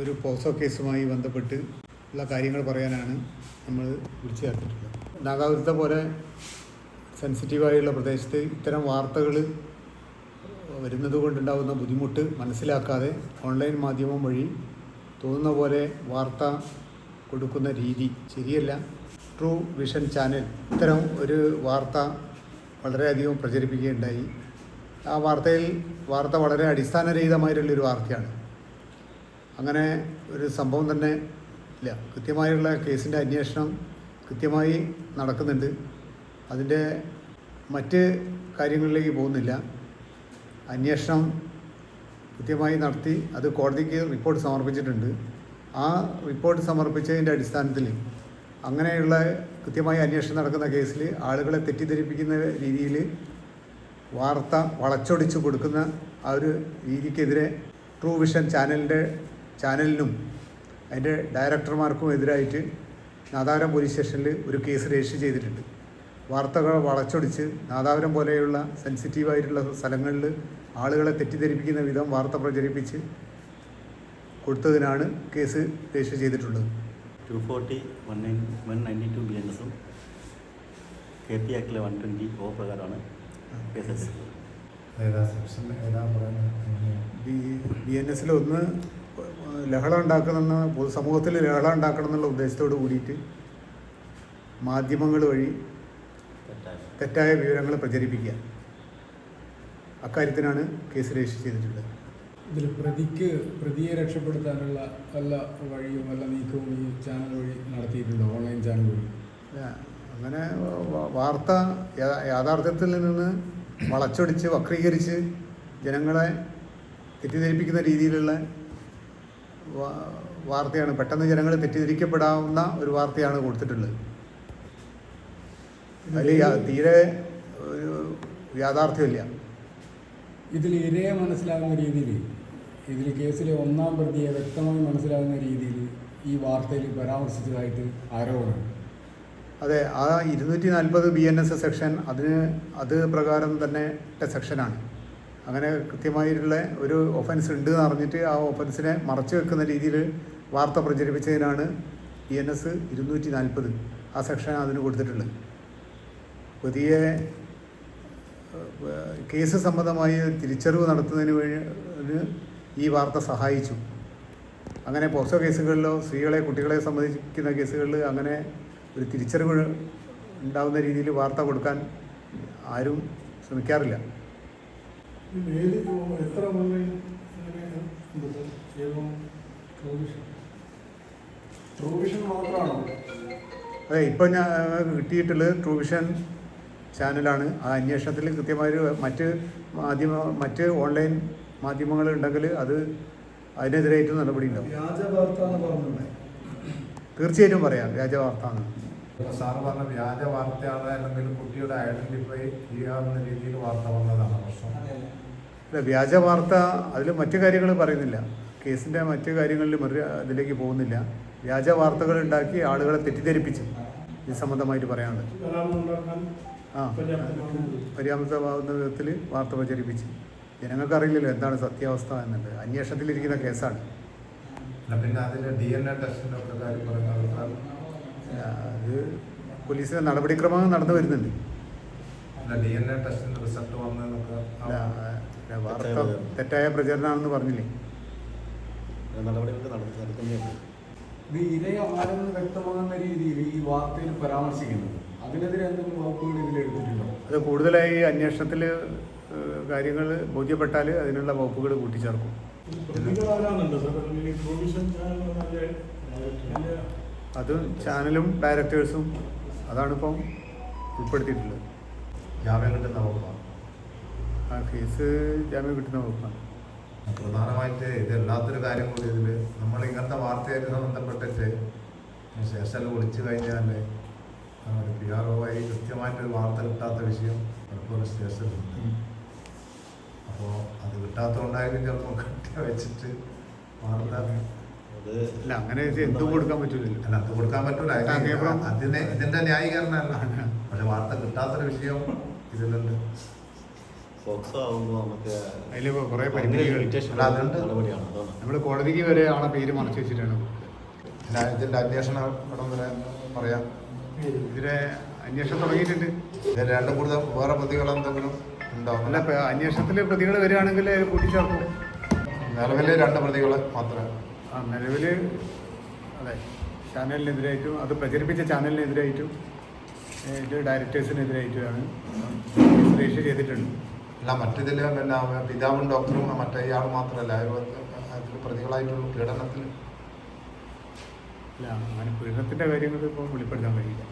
ഒരു പോക്സോ കേസുമായി ബന്ധപ്പെട്ട് ഉള്ള കാര്യങ്ങൾ പറയാനാണ് നമ്മൾ വിളിച്ചു ചേർത്തിട്ടുള്ളത് നാഗാപുരത്തെ പോലെ സെൻസിറ്റീവായുള്ള പ്രദേശത്ത് ഇത്തരം വാർത്തകൾ വരുന്നത് കൊണ്ടുണ്ടാകുന്ന ബുദ്ധിമുട്ട് മനസ്സിലാക്കാതെ ഓൺലൈൻ മാധ്യമം വഴി തോന്നുന്ന പോലെ വാർത്ത കൊടുക്കുന്ന രീതി ശരിയല്ല. ട്രൂ വിഷൻ ചാനൽ ഇത്തരം ഒരു വാർത്ത വളരെയധികം പ്രചരിപ്പിക്കുകയുണ്ടായി. ആ വാർത്തയിൽ വാർത്ത വളരെ അടിസ്ഥാനരഹിതമായിട്ടുള്ളൊരു വാർത്തയാണ്. അങ്ങനെ ഒരു സംഭവം തന്നെ ഇല്ല. കൃത്യമായുള്ള കേസിന്റെ അന്വേഷണം കൃത്യമായി നടക്കുന്നുണ്ട്. അതിന്റെ മറ്റ് കാര്യങ്ങളിലേക്ക് പോകുന്നില്ല. അന്വേഷണം കൃത്യമായി നടത്തി അത് കോടതിക്ക് റിപ്പോർട്ട് സമർപ്പിച്ചിട്ടുണ്ട്. ആ റിപ്പോർട്ട് സമർപ്പിച്ചതിന്റെ അടിസ്ഥാനത്തിൽ അങ്ങനെയുള്ള കൃത്യമായി അന്വേഷണം നടക്കുന്ന കേസിൽ ആളുകളെ തെറ്റിദ്ധരിപ്പിക്കുന്ന രീതിയിൽ വാർത്ത വളച്ചൊടിച്ച് കൊടുക്കുന്ന ആ ഒരു രീതിക്കെതിരെ ട്രൂ വിഷൻ ചാനലിന്റെ ചാനലിനും അതിന്റെ ഡയറക്ടർമാർക്കും എതിരായിട്ട് നാദാപുരം പോലീസ് സ്റ്റേഷനിൽ ഒരു കേസ് രജിസ്റ്റർ ചെയ്തിട്ടുണ്ട്. വാർത്തകൾ വളച്ചൊടിച്ച് നാദാപുരം പോലെയുള്ള സെൻസിറ്റീവായിട്ടുള്ള സ്ഥലങ്ങളിൽ ആളുകളെ തെറ്റിദ്ധരിപ്പിക്കുന്ന വിധം വാർത്ത പ്രചരിപ്പിച്ച് കൊടുത്തതിനാണ് കേസ് രജിസ്റ്റർ ചെയ്തിട്ടുള്ളത്. Two forty one nine one ninety two B N എസും കെ പി ആക്ടിലെ വൺ ട്വന്റി ഓ പ്രകാരമാണ് കേസ് ബി ബി എൻ എസിൽ ഒന്ന് ലഹള ഉണ്ടാക്കണമെന്ന് പൊതുസമൂഹത്തിൽ ലഹള ഉണ്ടാക്കണം എന്നുള്ള ഉദ്ദേശത്തോട് കൂടിയിട്ട് മാധ്യമങ്ങൾ വഴി തെറ്റായ വിവരങ്ങൾ പ്രചരിപ്പിക്കുക. അക്കാര്യത്തിനാണ് കേസ് രജിസ്റ്റർ ചെയ്തിട്ടുള്ളത്. ഇതിൽ പ്രതിക്ക് പ്രതിയെ രക്ഷപ്പെടുത്താനുള്ള വല്ല വഴിയും വല്ല നീക്കവും ഈ ചാനൽ വഴി നടത്തിയിട്ടുണ്ടോ? ഓൺലൈൻ ചാനൽ വഴി? അങ്ങനെ വാർത്ത യാഥാർത്ഥ്യത്തിൽ നിന്ന് വളച്ചൊടിച്ച് വക്രീകരിച്ച് ജനങ്ങളെ തെറ്റിദ്ധരിപ്പിക്കുന്ന രീതിയിലുള്ള വാർത്തയാണ്. പെട്ടെന്ന് ജനങ്ങൾ തെറ്റിദ്ധരിക്കപ്പെടാവുന്ന ഒരു വാർത്തയാണ് കൊടുത്തിട്ടുള്ളത്. അതിൽ തീരെ യാഥാർത്ഥ്യമില്ല. ഇതിൽ ഇരയെ മനസ്സിലാകുന്ന രീതിയിൽ ഇതിൽ കേസിലെ ഒന്നാം പ്രതിയെ വ്യക്തമായി മനസ്സിലാകുന്ന രീതിയിൽ ഈ വാർത്തയിൽ പരാമർശിച്ചതായിട്ട് ആരോപണം. അതെ ആ ഇരുന്നൂറ്റി നാൽപ്പത് ബി എൻ എസ് സെക്ഷൻ അതിന് അത് പ്രകാരം തന്നെ സെക്ഷനാണ്. അങ്ങനെ കൃത്യമായിട്ടുള്ള ഒരു ഒഫൻസ് ഉണ്ട് എന്ന് അറിഞ്ഞിട്ട് ആ ഒഫൻസിനെ മറച്ചു വെക്കുന്ന രീതിയിൽ വാർത്ത പ്രചരിപ്പിച്ചതിനാണ് ഇ എൻ എസ് ഇരുന്നൂറ്റി നാൽപ്പത് ആ സെക്ഷൻ അതിന് കൊടുത്തിട്ടുള്ളത്. പുതിയ കേസ് സംബന്ധമായി തിരിച്ചറിവ് നടത്തുന്നതിന് വേണ്ടി ഈ വാർത്ത സഹായിച്ചു. അങ്ങനെ പോക്സോ കേസുകളിലോ സ്ത്രീകളെ കുട്ടികളെ സംബന്ധിക്കുന്ന കേസുകളിൽ അങ്ങനെ ഒരു തിരിച്ചറിവ് ഉണ്ടാകുന്ന രീതിയിൽ വാർത്ത കൊടുക്കാൻ ആരും ശ്രമിക്കാറില്ല. ഏത് എത്ര ഓൺലൈൻ മാത്രമാണോ? അതെ ഇപ്പൊ ഞാൻ കിട്ടിയിട്ടുള്ളത് ട്രൂവിഷൻ ചാനലാണ് ആ അന്വേഷണത്തിൽ കൃത്യമായൊരു മറ്റ് മാധ്യമ മറ്റ് ഓൺലൈൻ മാധ്യമങ്ങൾ ഉണ്ടെങ്കിൽ അത് അതിനെതിരായിട്ട് നടപടി ഉണ്ടാവും. തീർച്ചയായിട്ടും പറയാം വ്യാജ വാർത്ത സാറ് പറഞ്ഞ വ്യാജ വാർത്തയാണ് അല്ലെങ്കിൽ കുട്ടിയുടെ ഐഡന്റിഫൈ ചെയ്യാവുന്ന രീതിയിൽ വാർത്ത വന്നതാണ് പ്രശ്നം. അല്ല വ്യാജ വാർത്ത അതിൽ മറ്റു കാര്യങ്ങൾ പറയുന്നില്ല. കേസിന്റെ മറ്റു കാര്യങ്ങളിൽ അതിലേക്ക് പോകുന്നില്ല. വ്യാജ വാർത്തകൾ ഉണ്ടാക്കി ആളുകളെ തെറ്റിദ്ധരിപ്പിച്ചു. ഇത് സംബന്ധമായിട്ട് ഉണ്ടാക്കാൻ ആ. പര്യാപ്തമാകുന്ന വിധത്തിൽ വാർത്ത പ്രചരിപ്പിച്ച്. ജനങ്ങൾക്ക് അറിയില്ലല്ലോ എന്താണ് സത്യാവസ്ഥ എന്നുള്ളത്. അന്വേഷണത്തിലിരിക്കുന്ന കേസാണ്. പിന്നെ അതിന്റെ ഡി എൻ എ ടെസ്റ്റിന്റെ ഒക്കെ കാര്യം പറയുന്നത് ആ, അത് പോലീസിന്റെ നടപടിക്രമങ്ങൾ നടന്നു വരുന്നുണ്ട്. വാർത്ത തെറ്റായ പ്രചരണമാണെന്ന് പറഞ്ഞില്ലേ? ഇത് വ്യക്തമാകുന്ന രീതിയിൽ ഈ വാർത്തയിൽ പരാമർശിക്കുന്നത്. അതിനെതിരെ എന്തെങ്കിലും വകുപ്പുകൾ ഇതിലെടുത്തിട്ടുണ്ടോ? അത് കൂടുതലായി അന്വേഷണത്തിൽ കാര്യങ്ങൾ ബോധ്യപ്പെട്ടാൽ അതിനുള്ള വകുപ്പുകൾ കൂട്ടിച്ചേർക്കും. സാർ പ്രൊവിഷൻ അത് ചാനലും ഡയറക്ടേഴ്സും അതാണ് അതാണിപ്പം ഉൾപ്പെടുത്തിയിട്ടുള്ളത്. ജാമ്യം കിട്ടുന്ന വകുപ്പാണ് ആ കേസ് ജാമ്യം കിട്ടുന്ന വകുപ്പാണ്. പ്രധാനമായിട്ട് ഇത് എല്ലാത്തൊരു കാര്യം കൂടി ഇതിൽ നമ്മൾ ഇങ്ങനത്തെ വാർത്തയായിട്ട് ബന്ധപ്പെട്ടിട്ട് ശേഷം വിളിച്ചു കഴിഞ്ഞാൽ ഒരു പി ആർ ഒ ആയി കൃത്യമായിട്ടൊരു വാർത്ത കിട്ടാത്ത വിഷയം പലപ്പോഴും സ്റ്റേഷനിലുണ്ട്. അപ്പോൾ അത് കിട്ടാത്തതുകൊണ്ടായാലും ചിലപ്പോൾ കട്ടി വെച്ചിട്ട് വാർത്ത അല്ല അങ്ങനെ എന്ത് കൊടുക്കാൻ പറ്റൂലല്ലോ. അല്ല അത് കൊടുക്കാൻ പറ്റൂല. അതിന് ഇതിന്റെ ന്യായീകരണമല്ല. പക്ഷെ വാർത്ത കിട്ടാത്തൊരു വിഷയം ഇതിലുണ്ട്. അതിൽ കുറേ പരിമിതികൾ. നമ്മൾ കോടതിക്ക് വരെ ആളെ പേര് മറച്ചു വെച്ചിട്ടാണ്. ഇതിന്റെ അന്വേഷണം പറയാം. ഇതിലെ അന്വേഷണം തുടങ്ങിയിട്ടുണ്ട്. ഇതിന് രണ്ടും കൂടുതൽ വേറെ പ്രതികൾ എന്തെങ്കിലും ഉണ്ടോ? അല്ല അന്വേഷണത്തിൽ പ്രതികൾ വരികയാണെങ്കിൽ കൂട്ടിച്ചേർക്കും. നിലവിലെ രണ്ട് പ്രതികൾ മാത്രമേ ആ നിലവിൽ അതെ ചാനലിനെതിരായിട്ടും അത് പ്രചരിപ്പിച്ച ചാനലിനെതിരായിട്ടും ഡയറക്ടേഴ്സിനെതിരായിട്ടുമാണ്. രജിസ്റ്റർ ചെയ്തിട്ടുണ്ട്. അല്ല മറ്റിതിൽ പിന്നെ പിതാവും ഡോക്ടറും മറ്റേ ഇയാൾ മാത്രമല്ല അതിൽ പ്രതികളായിട്ടുള്ള പീഡനത്തിൽ. അല്ല അങ്ങനെ പീഡനത്തിന്റെ കാര്യങ്ങൾ ഇപ്പോൾ വെളിപ്പെടുത്താൻ കഴിയില്ല.